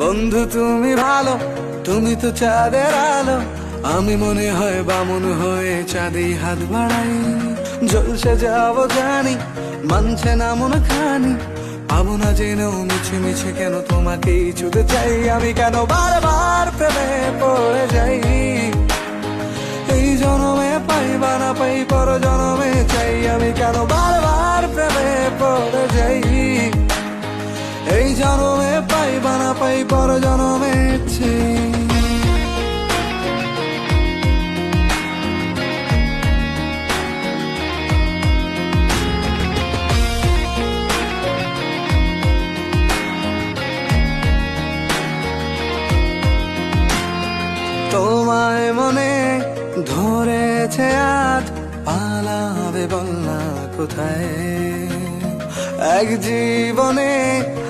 বন্ধু, তুমি ভালো, তুমি তো চাঁদের আলো। আমি মনে হয় বামন হয়ে চাঁদে হাত বাড়াই। জলসে যাব জানি, মানছে না মন খানি। পাবো না জেনেও মিছে মিছে কেন তোমাকে ছুতে চাই। আমি কেন বারবার প্রেমে পড়ে যাই? এই জনমে পাই বা না পাই পর জনমে চাই। না পাই পর জনমে তোমায় মনে ধরেছে আজ পালাবে বলনা কোথায়? এক জীবনে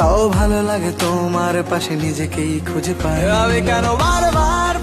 তাও ভালো লাগে তোমার পাশে নিজেকেই খুঁজে পায় আমি কেন বারবার